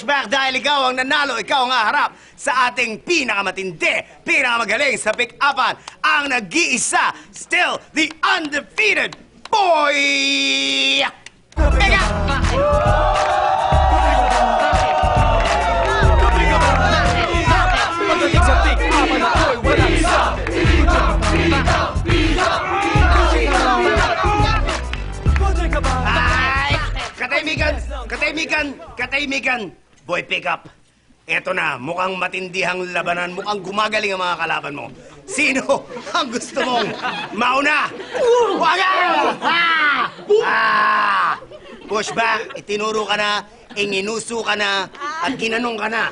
pushback dahil ikaw ang nanalo, ikaw ang haharap sa ating pinakamatindi, pinakamagaling sa pick-upan, ang nag-iisa, still the undefeated boy! Mega! Ay! Katahimikan! Katahimikan! Katahimikan! Boy, pick up. Eto na, mukhang matindihang labanan, mukhang gumagaling ang mga kalaban mo. Sino ang gusto mong mauna? Waga! Ha! Ah! Pushback, itinuro ka na, inginuso ka na, at ginanong ka na.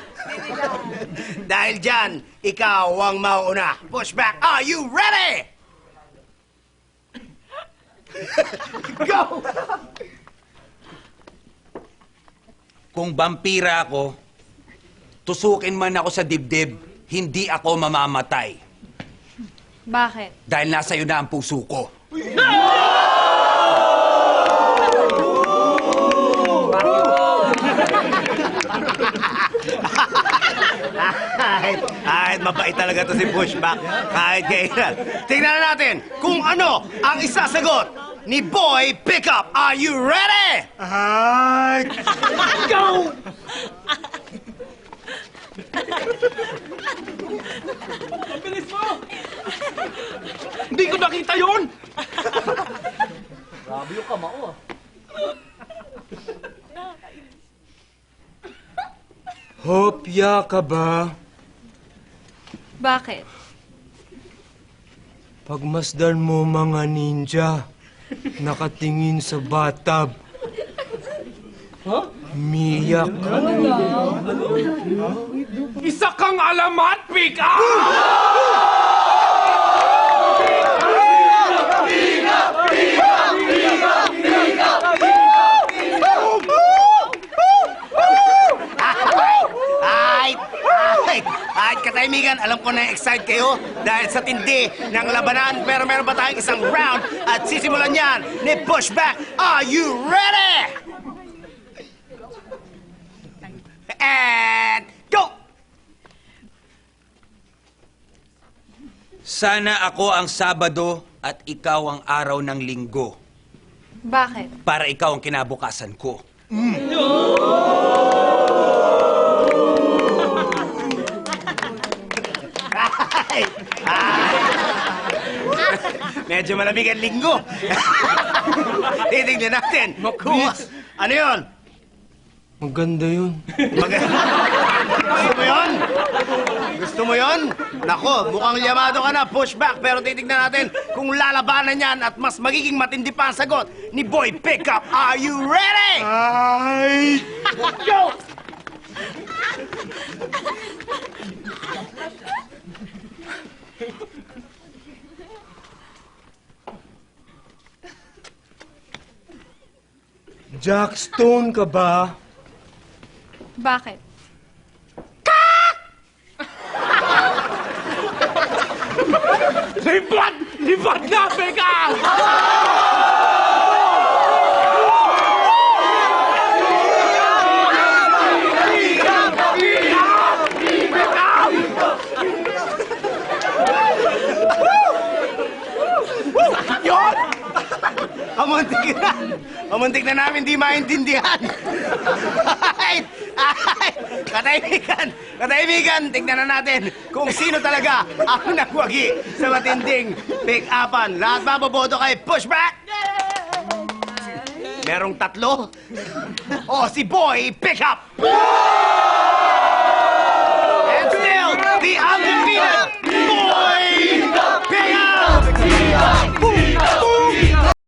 Dahil dyan, ikaw ang mauna. Pushback, are you ready? Go! Kung vampira ako, tusukin man ako sa dibdib, hindi ako mamamatay. Bakit? Dahil nasa iyo na ang puso ko. Kahit, kahit mabait talaga to si Pushback. Kahit kailan. Tingnan na natin kung ano ang isasagot ni Boy Pickup. Are you ready? Ay! Go! Ang bilis mo! Hindi ko nakita yun! Hopya ka ba? Bakit? Pagmasdan mo mga ninja, nakatingin sa batab. Miyak. Isa kang alamat, pick-up! Ay! Katahimikan, alam ko na excited kayo dahil sa tindi ng labanan. Pero meron pa tayong isang round at sisimulan yan ni Pushback. Are you ready? And go! Sana ako ang Sabado at ikaw ang araw ng Linggo Bakit? para ikaw ang kinabukasan ko. Ay! Medyo malamig ang linggo. Titignan natin kung ano yun. Maganda yun. Mag- Gusto mo yun? Gusto mo yun? Nako, mukhang yamado ka na, pushback. Pero titignan natin kung lalabanan yan at mas magiging matindi pa ang sagot ni Boy Pickup. Are you ready? Ay! Go! Jack Stone ka ba? Bakit? Lipat! Lipat na, pick-up! Yun! Amuntik na! Amuntik na namin di maintindihan! Ay! Ay! Katahimikan! Katahimikan! Tignan na natin kung sino talaga ang nagwagi sa matinding pick-upan. Lahat ba boboto kay Pushback? Merong tatlo? O si Boy Pickup! Still,